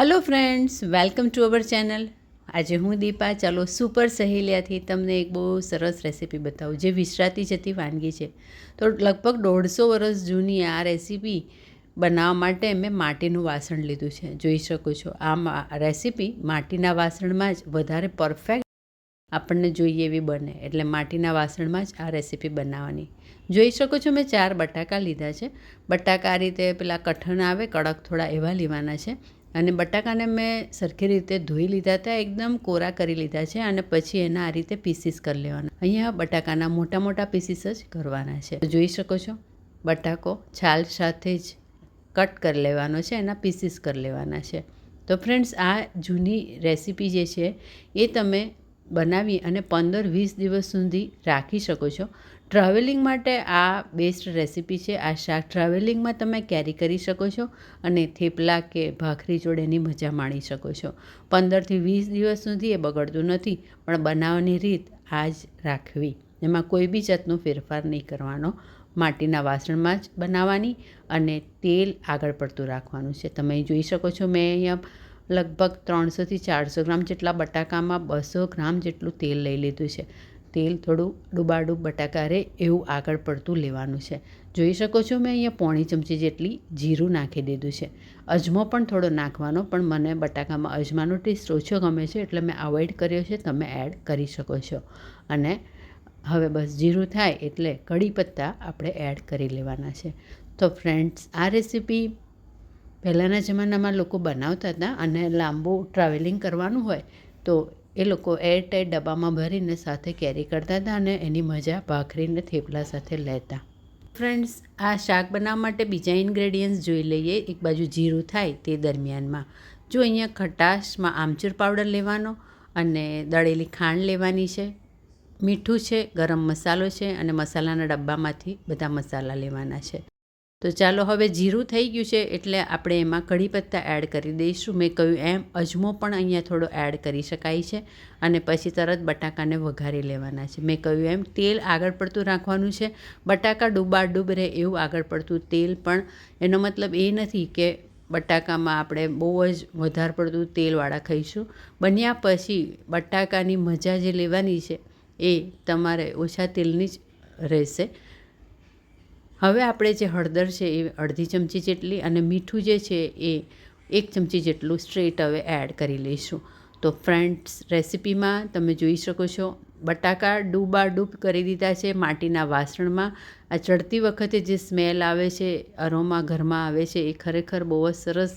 Hello friends welcome to our channel આજે હું દીપા, ચાલો સુપર સહેલિયાથી તમને એક બહુ સરસ રેસીપી બતાવું, જે વિશ્રાતી જતી વાનગી છે. તો લગભગ દોઢસો વર્ષ જૂની આ રેસીપી બનાવવા માટે મેં માટીનું વાસણ લીધું છે. જોઈ શકો છો, આ રેસીપી માટીના વાસણમાં જ વધારે પરફેક્ટ આપણને જોઈએ એવી બને. એટલે માટીના વાસણમાં જ આ રેસીપી બનાવવાની. જોઈ શકો છો, મેં ચાર બટાકા લીધા છે. બટાકા આ રીતે પેલા કઠણ આવે, કડક થોડા એવા લેવાના છે. અને બટાકાને મેં સરખી રીતે ધોઈ લીધા હતા, એકદમ કોરા કરી લીધા છે અને પછી એના આ રીતે પીસીસ કરી લેવાના. અહીંયા બટાકાના મોટા મોટા પીસીસ જ કરવાના છે. જોઈ શકો છો, બટાકો છાલ સાથે જ કટ કરી લેવાનો છે, એના પીસીસ કરી લેવાના છે. તો ફ્રેન્ડ્સ આ જૂની રેસીપી જે છે, એ તમે બનાવી અને પંદર વીસ દિવસ સુધી રાખી શકો છો. ટ્રાવેલિંગ માટે આ બેસ્ટ રેસીપી છે. આ શાક ટ્રાવેલિંગમાં તમે કેરી કરી શકો છો અને થેપલા કે ભાખરી જોડે મજા માણી શકો છો. પંદરથી વીસ દિવસ સુધી એ બગડતું નથી, પણ બનાવવાની રીત આ જ રાખવી. એમાં કોઈ બી જાતનો ફેરફાર નહીં કરવાનો. માટીના વાસણમાં જ બનાવવાની અને તેલ આગળ પડતું રાખવાનું છે. તમે જોઈ શકો છો મેં અહીંયા લગભગ ત્રણસોથી ચારસો ગ્રામ જેટલા બટાકામાં બસો ગ્રામ જેટલું તેલ લઈ લીધું છે. તેલ થોડું ડૂબાડૂબ બટાકા રહે એવું આગળ પડતું લેવાનું છે. જોઈ શકો છો મેં અહીંયા પોણી ચમચી જેટલી જીરું નાખી દીધું છે. અજમો પણ થોડો નાખવાનો, પણ મને બટાકામાં અજમાનો ટેસ્ટ ઓછો ગમે છે એટલે મેં અવોઇડ કર્યો છે, તમે એડ કરી શકો છો. અને હવે બસ જીરું થાય એટલે કઢી પત્તા આપણે એડ કરી લેવાના છે. તો ફ્રેન્ડ્સ આ રેસીપી પહેલાંના જમાનામાં લોકો બનાવતા હતા અને લાંબુ ટ્રાવેલિંગ કરવાનું હોય તો એ લોકો એરટાઈટ ડબ્બામાં ભરીને સાથે કેરી કરતા હતા અને એની મજા ભાખરીને થેપલા સાથે લેતા. ફ્રેન્ડ્સ આ શાક બનાવવા માટે બીજા ઇન્ગ્રેડિયન્ટ્સ જોઈ લઈએ. એક બાજુ જીરું થાય તે દરમિયાનમાં. જો અહીંયા ખટાશમાં આમચૂર પાવડર લેવાનો અને દળેલી ખાંડ લેવાની છે. મીઠું છે, ગરમ મસાલો છે અને મસાલાના ડબ્બામાંથી બધા મસાલા લેવાના છે. તો ચાલો હવે જીરું થઈ ગયું છે એટલે આપણે એમાં કઢી પત્તા એડ કરી દઈશું. મેં કહ્યું એમ, અજમો પણ અહીંયા થોડો એડ કરી શકાય છે અને પછી તરત બટાકાને વઘારી લેવાના છે. મેં કહ્યું એમ, તેલ આગળ પડતું રાખવાનું છે. બટાકા ડૂબાડૂબ રહે એવું આગળ પડતું તેલ પણ એનો મતલબ એ નથી કે બટાકામાં આપણે બહુ જ વધારે પડતું તેલવાળા ખાઈશું. બન્યા પછી બટાકાની મજા જે લેવાની છે એ તમારે ઓછા તેલની જ રહેશે. હવે આપણે જે હળદર છે એ અડધી ચમચી જેટલી અને મીઠું જે છે એ એક ચમચી જેટલું સ્ટ્રેટ હવે એડ કરી લઈશું. તો ફ્રેન્ડ્સ રેસીપીમાં તમે જોઈ શકો છો, બટાકા ડૂબાડૂબ કરી દીધા છે માટીના વાસણમાં. આ ચડતી વખતે જે સ્મેલ આવે છે અરોમા ઘરમાં આવે છે, એ ખરેખર બહુ જ સરસ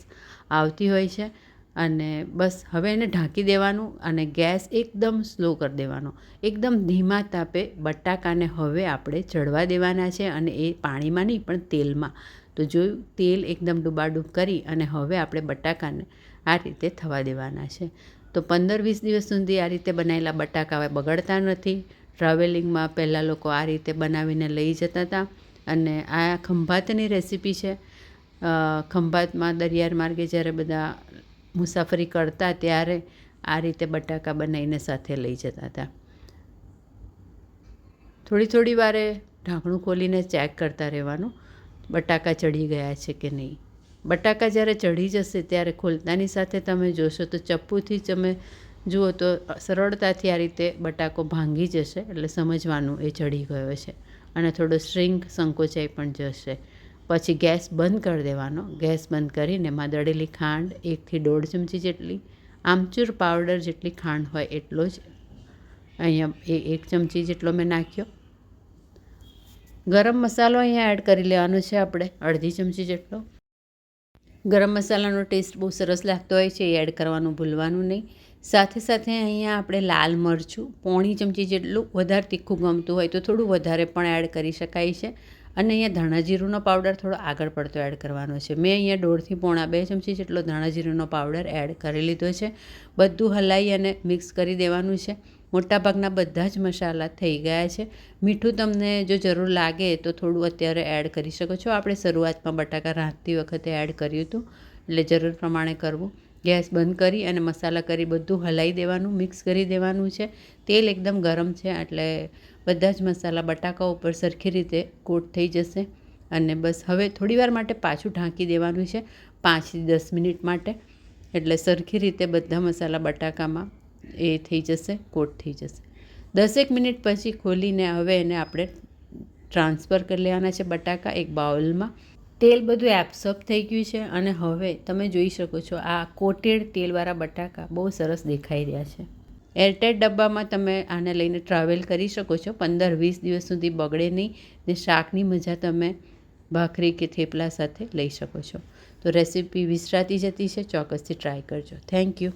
આવતી હોય છે. અને બસ હવે એને ઢાંકી દેવાનું અને ગેસ એકદમ સ્લો કરી દેવાનો. એકદમ ધીમા તાપે બટાકાને હવે આપણે ચડવા દેવાના છે અને એ પાણીમાં નહીં, પણ તેલમાં. તો જોયું તેલ એકદમ ડૂબાડૂબ કરી અને હવે આપણે બટાકાને આ રીતે થવા દેવાના છે. તો પંદર વીસ દિવસ સુધી આ રીતે બનાવેલા બટાકા હવે બગડતા નથી. ટ્રાવેલિંગમાં પહેલાં લોકો આ રીતે બનાવીને લઈ જતા હતા અને આ ખંભાતની રેસીપી છે. ખંભાતમાં દરિયાર માર્ગે જ્યારે બધા મુસાફરી કરતા ત્યારે આ રીતે બટાકા બનાવીને સાથે લઈ જતા હતા. થોડી થોડી વારે ઢાંકણું ખોલીને ચેક કરતા રહેવાનું, બટાકા ચડી ગયા છે કે નહીં. બટાકા જ્યારે ચડી જશે ત્યારે ખોલતાની સાથે તમે જોશો તો ચપ્પુથી તમે જુઓ તો સરળતાથી આ રીતે બટાકો ભાંગી જશે એટલે સમજવાનું એ ચડી ગયો છે. અને થોડો શ્રિંક સંકોચાઈ પણ જશે. પછી ગેસ બંધ કરી દેવાનો. ગેસ બંધ કરીને એમાં દળેલી ખાંડ, એકથી દોઢ ચમચી જેટલી આમચૂર પાવડર જેટલી ખાંડ હોય એટલો જ. અહીંયા એ એક ચમચી જેટલો મેં નાખ્યો. ગરમ મસાલો અહીંયા એડ કરી લેવાનો છે આપણે, અડધી ચમચી જેટલો. ગરમ મસાલાનો ટેસ્ટ બહુ સરસ લાગતો હોય છે, એ એડ કરવાનું ભૂલવાનું નહીં. સાથે સાથે અહીંયા આપણે લાલ મરચું, પોણી ચમચી જેટલું વધારે તીખું ગમતું હોય તો થોડું વધારે પણ એડ કરી શકાય છે. અને અહીંયા ધાણા જીરુંનો પાવડર થોડો આગળ પડતો એડ કરવાનો છે. મેં અહીંયા દોઢથી પોણા બે ચમચી જેટલો ધાણા જીરુંનો પાવડર એડ કરી લીધો છે. બધું હલાવી અને મિક્સ કરી દેવાનું છે. મોટાભાગના બધા જ મસાલા થઈ ગયા છે. મીઠું તમને જો જરૂર લાગે તો થોડું અત્યારે એડ કરી શકો છો. આપણે શરૂઆતમાં બટાકા રાંધતી વખતે એડ કર્યું હતું. એટલે જરૂર પ્રમાણે કરવું. ગેસ બંધ કરી અને મસાલા કરી બધું હલાવી દેવાનું, મિક્સ કરી દેવાનું છે. તેલ એકદમ ગરમ છે, એટલે બધા જ મસાલા બટાકા ઉપર સરખી રીતે કોટ થઈ જશે. અને બસ હવે થોડીવાર માટે પાછું ઢાંકી દેવાનું છે પાંચથી દસ મિનિટ માટે. એટલે સરખી રીતે બધા મસાલા બટાકામાં એ થઈ જશે, કોટ થઈ જશે. દસેક મિનિટ પછી ખોલીને હવે એને આપણે ટ્રાન્સફર કરી લેવાના છે બટાકા એક બાઉલમાં. તેલ બધું એબ્સોર્બ થઈ ગયું છે અને હવે તમે જોઈ શકો છો આ કોટેડ તેલવાળા બટાકા બહુ સરસ દેખાઈ રહ્યા છે. એરટેટ ડબ્બામાં તમે આને લઈને ટ્રાવેલ કરી શકો છો. પંદર વીસ દિવસ સુધી બગડે નહીં ને શાકની મજા તમે ભાખરી કે થેપલા સાથે લઈ શકો છો. તો રેસીપી વિસરાતી જતી છે. ચોક્કસથી ટ્રાય કરજો. Thank you